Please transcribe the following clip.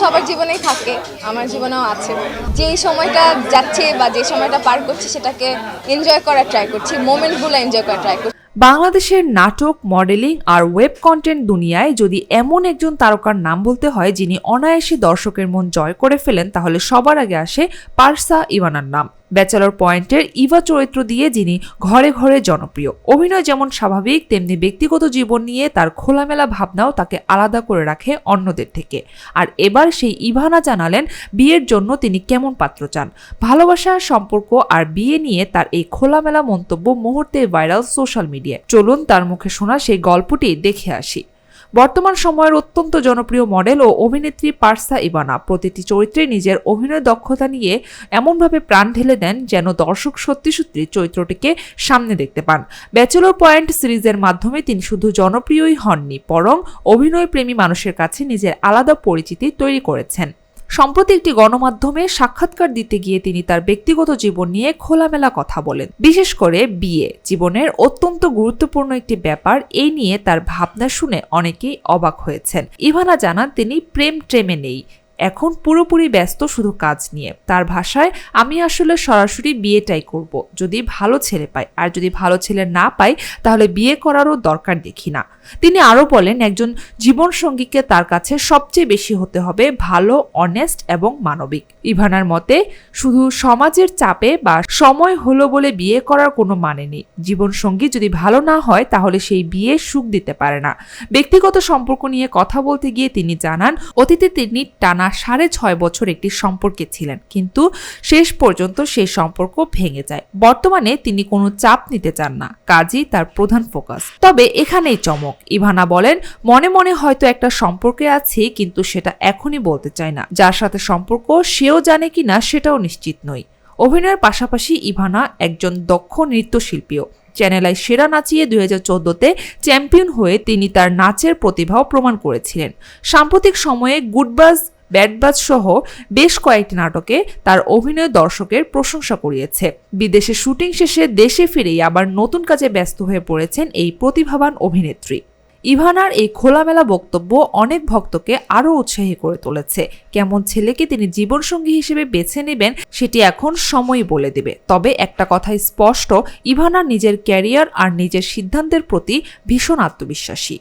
সবার জীবনেই থাকে, আমার জীবনেও আছে। যেই সময়টা যাচ্ছে বা যে সময়টা পার করছি সেটাকে এনজয় করার ট্রাই করছি মোমেন্টগুলো এনজয় করার ট্রাই করছি। বাংলাদেশের নাটক মডেলিং আর ওয়েব কন্টেন্ট দুনিয়ায় যদি এমন একজন তারকার নাম বলতে হয় যিনি অনায়াসে দর্শকের মন জয় করে ফেলেন, তাহলে সবার আগে আসে পার্সা ইভানার নাম। ব্যাচেলর পয়েন্টের ইভা চরিত্র দিয়ে যিনি ঘরে ঘরে জনপ্রিয়। অভিনয় যেমন স্বাভাবিক, তেমনি ব্যক্তিগত জীবন নিয়ে তার খোলামেলা ভাবনাও তাকে আলাদা করে রাখে অন্যদের থেকে। আর এবার সেই ইভানা জানালেন বিয়ের জন্য তিনি কেমন পাত্র চান। ভালোবাসা, সম্পর্ক আর বিয়ে নিয়ে তার এই খোলামেলা মন্তব্য মুহূর্তে ভাইরাল সোশ্যাল মিডিয়ায়। চলুন তার মুখে শোনা সেই গল্পটি দেখে আসি। বর্তমান সময়ের অত্যন্ত জনপ্রিয় মডেল ও অভিনেত্রী পার্সা ইবানা। প্রতিটি চরিত্রে নিজের অভিনয় দক্ষতা নিয়ে এমনভাবে প্রাণ ঢেলে দেন যেন দর্শক সত্যি সত্যি চরিত্রটিকে সামনে দেখতে পান। ব্যাচেলর পয়েন্ট সিরিজের মাধ্যমে তিনি শুধু জনপ্রিয়ই হননি, বরং অভিনয় প্রেমী মানুষের কাছে নিজের আলাদা পরিচিতি তৈরি করেছেন। সম্প্রতি একটি গণমাধ্যমে সাক্ষাৎকার দিতে গিয়ে তিনি তার ব্যক্তিগত জীবন নিয়ে খোলামেলা কথা বলেন। বিশেষ করে বিয়ে, জীবনের অত্যন্ত গুরুত্বপূর্ণ একটি ব্যাপার, এই নিয়ে তার ভাবনা শুনে অনেকেই অবাক হয়েছেন। ইভানা জানান, তিনি প্রেম ট্রেমে নেই। এখন পুরোপুরি ব্যস্ত শুধু কাজ নিয়ে। তার ভাষায়, আমি আসলে সরাসরি বিয়েটাই করব, যদি ভালো ছেলে পাই। আর যদি ভালো ছেলে না পাই, তাহলে বিয়ে করারও দরকার দেখি না। তিনি আরও বলেন, একজন জীবনসঙ্গীকে তার কাছে সবচেয়ে বেশি হতে হবে ভালো অনেস্ট এবং মানবিক। ইভানার মতে, শুধু সমাজের চাপে বা সময় হলো বলে বিয়ে করার কোনো মানে নেই। জীবনসঙ্গী যদি ভালো না হয়, তাহলে সেই বিয়ে সুখ দিতে পারে না। ব্যক্তিগত সম্পর্ক নিয়ে কথা বলতে গিয়ে তিনি জানান, অতীতে তিনি টানা সাড়ে ছয় বছর একটি সম্পর্কে ছিলেন। কিন্তু শেষ পর্যন্ত সেই সম্পর্ক ভেঙে যায়। বর্তমানে তিনি কোনো চাপ নিতে চান না। কাজই তার প্রধান ফোকাস। তবে এখানেই চমক। ইভানা বলেন, মনে মনে হয়তো একটা সম্পর্কে আছি, কিন্তু সেটা এখনই বলতে চাই না। যার সাথে সম্পর্ক, সেও জানে কিনা, সেটাও নিশ্চিত নই। অভিনয়ের পাশাপাশি ইভানা একজন দক্ষ নৃত্যশিল্পীও। চ্যানেল আই সেরা নাচিয়ে দুই হাজার চোদ্দতে চ্যাম্পিয়ন হয়ে তিনি তার নাচের প্রতিভাও প্রমাণ করেছিলেন। সাম্প্রতিক সময়ে গুডবাজ ব্যাডবাজ সহ বেশ কয়েকটি নাটকে তার অভিনয় দর্শকের প্রশংসা করিয়েছে বিদেশে শুটিং শেষে দেশে ফিরেই আবার নতুন কাজে ব্যস্ত হয়ে পড়েছেন এই প্রতিভাবান অভিনেত্রী। ইভানার এই খোলামেলা বক্তব্য অনেক ভক্তকে আরও উৎসাহী করে তুলেছে। কেমন ছেলেকে তিনি জীবনসঙ্গী হিসেবে বেছে নেবেন সেটি এখন সময়ই বলে দেবে। তবে একটা কথাই স্পষ্ট, ইভানা নিজের ক্যারিয়ার আর নিজের সিদ্ধান্তের প্রতি ভীষণ আত্মবিশ্বাসী।